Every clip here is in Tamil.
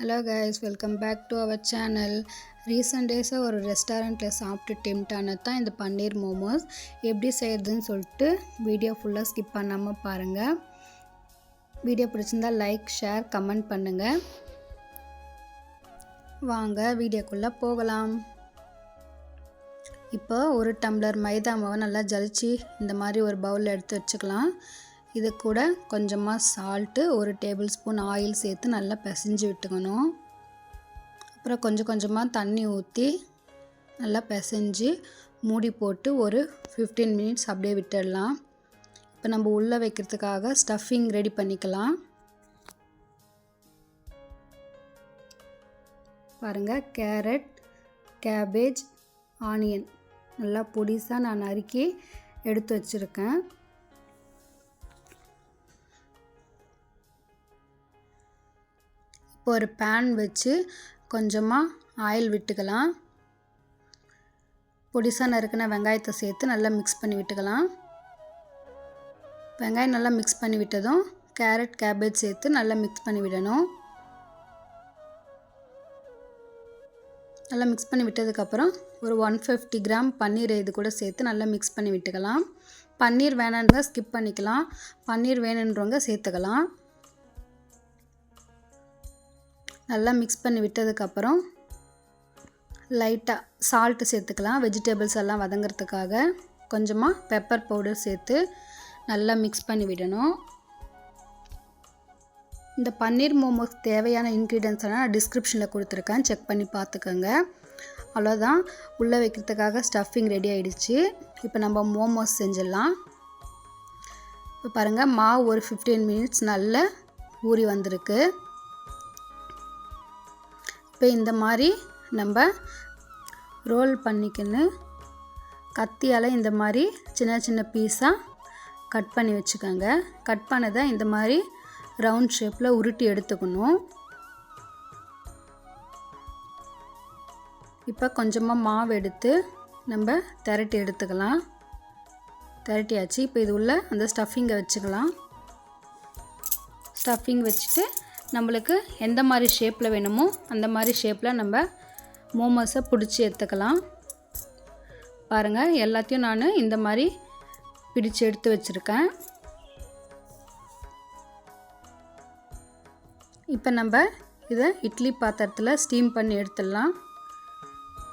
Hello guys welcome back to our channel recent டேஸாக ஒரு ரெஸ்டாரண்ட்டில் சாப்பிட்டு டெம்ட் ஆனது தான் இந்த பன்னீர் மோமோஸ் எப்படி செய்கிறதுன்னு சொல்லிட்டு வீடியோ ஃபுல்லாக ஸ்கிப் பண்ணாமல் பாருங்கள் வீடியோ பிடிச்சிருந்தா லைக் ஷேர் கமெண்ட் பண்ணுங்கள் வாங்க வீடியோக்குள்ளே போகலாம். இப்போ ஒரு டம்ளர் மைதா மாவை நல்லா ஜலிச்சு இந்த மாதிரி ஒரு பவுலில் எடுத்து வச்சுக்கலாம். இது கூட கொஞ்சமாக சால்ட்டு ஒரு டேபிள் ஸ்பூன் ஆயில் சேர்த்து நல்லா பிசைஞ்சு விட்டுக்கணும். அப்புறம் கொஞ்சம் கொஞ்சமாக தண்ணி ஊற்றி நல்லா பிசைஞ்சு மூடி போட்டு ஒரு ஃபிஃப்டீன் மினிட்ஸ் அப்படியே விட்டுடலாம். இப்போ நம்ம உள்ளே வைக்கிறதுக்காக ஸ்டஃபிங் ரெடி பண்ணிக்கலாம். பாருங்கள் கேரட் கேபேஜ் ஆனியன் நல்லா பொடிசாக நான் நறுக்கி எடுத்து வச்சுருக்கேன். ஒரு பேன் வச்சு கொஞ்சமாக ஆயில் விட்டுக்கலாம். பொடிசாக நறுக்கின வெங்காயத்தை சேர்த்து நல்லா மிக்ஸ் பண்ணி விட்டுக்கலாம். வெங்காயம் நல்லா மிக்ஸ் பண்ணி விட்டதும் கேரட் கேபேஜ் சேர்த்து நல்லா மிக்ஸ் பண்ணி விடணும். நல்லா மிக்ஸ் பண்ணி விட்டதுக்கப்புறம் ஒரு ஒன் ஃபிஃப்டி கிராம் பன்னீர் இது கூட சேர்த்து நல்லா மிக்ஸ் பண்ணி விட்டுக்கலாம். பன்னீர் வேணான்றதை ஸ்கிப் பண்ணிக்கலாம். பன்னீர் வேணுன்றவங்க சேர்த்துக்கலாம். நல்லா மிக்ஸ் பண்ணி விட்டதுக்கப்புறம் லைட்டாக சால்ட்டு சேர்த்துக்கலாம். வெஜிடபிள்ஸ் எல்லாம் வதங்கிறதுக்காக கொஞ்சமாக பெப்பர் பவுடர் சேர்த்து நல்லா மிக்ஸ் பண்ணி விடணும். இந்த பன்னீர் மோமோஸ் தேவையான இன்க்ரீடியன்ஸ் எல்லாம் நான் டிஸ்கிரிப்ஷனில் கொடுத்துருக்கேன். செக் பண்ணி பார்த்துக்கோங்க. அவ்வளோதான் உள்ளே வைக்கிறதுக்காக ஸ்டஃபிங் ரெடி ஆகிடுச்சு இப்போ நம்ம மோமோஸ் செஞ்சிடலாம். இப்போ பாருங்கள் மாவு ஒரு ஃபிஃப்டீன் மினிட்ஸ் நல்ல ஊறி வந்திருக்கு. இப்போ இந்த மாதிரி நம்ம ரோல் பண்ணிக்கின்னு கத்தியால் இந்த மாதிரி சின்ன சின்ன பீஸாக கட் பண்ணி வச்சுக்கோங்க. கட் பண்ணதை இந்த மாதிரி ரவுண்ட் ஷேப்பில் உருட்டி எடுத்துக்கணும். இப்போ கொஞ்சமாக மாவு எடுத்து நம்ம திரட்டி எடுத்துக்கலாம். திரட்டியாச்சு. இப்போ இது உள்ள அந்த ஸ்டஃபிங்கை வச்சுக்கலாம். ஸ்டஃபிங் வச்சுட்டு நம்மளுக்கு எந்த மாதிரி ஷேப்பில் வேணுமோ அந்த மாதிரி ஷேப்பில் நம்ம மோமோஸை பிடிச்சி எடுத்துக்கலாம். பாருங்கள் எல்லாத்தையும் நான் இந்த மாதிரி பிடிச்சு எடுத்து வச்சுருக்கேன். இப்போ நம்ம இதை இட்லி பாத்திரத்தில் ஸ்டீம் பண்ணி எடுத்துடலாம்.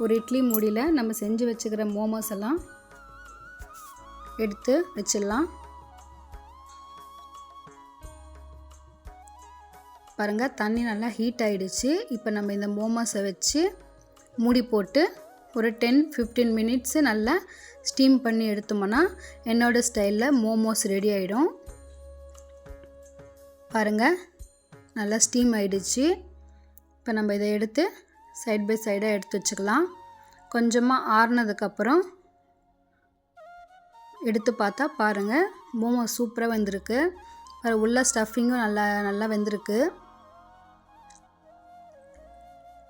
ஒரு இட்லி மூடியில் நம்ம செஞ்சு வச்சுக்கிற மோமோஸ் எல்லாம் எடுத்து வச்சிடலாம். பாருங்கள் தண்ணி நல்லா ஹீட் ஆகிடுச்சு இப்போ நம்ம இந்த மோமோஸை வச்சு மூடி போட்டு ஒரு டென் ஃபிஃப்டீன் மினிட்ஸு நல்லா ஸ்டீம் பண்ணி எடுத்தோம்னா என்னோடய ஸ்டைலில் மோமோஸ் ரெடி ஆகிடும் பாருங்கள் நல்லா ஸ்டீம் ஆகிடுச்சு இப்போ நம்ம இதை எடுத்து சைட் பை சைடாக எடுத்து வச்சுக்கலாம். கொஞ்சமாக ஆறுனதுக்கப்புறம் எடுத்து பார்த்தா பாருங்கள் மோமோஸ் சூப்பராக வந்திருக்கு. உள்ள ஸ்டஃபிங்கும் நல்லா நல்லா வெந்திருக்கு.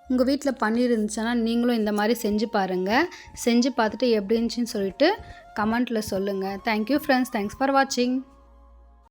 உங்கள் வீட்டில் பன்னீர் இருந்துச்சுன்னா நீங்களும் இந்த மாதிரி செஞ்சு பாருங்கள் செஞ்சு பார்த்துட்டு எப்படி இருந்துச்சுன்னு சொல்லிட்டு கமெண்ட்டில் சொல்லுங்கள் தேங்க்யூ ஃப்ரெண்ட்ஸ் தேங்க்ஸ் ஃபார் வாட்சிங்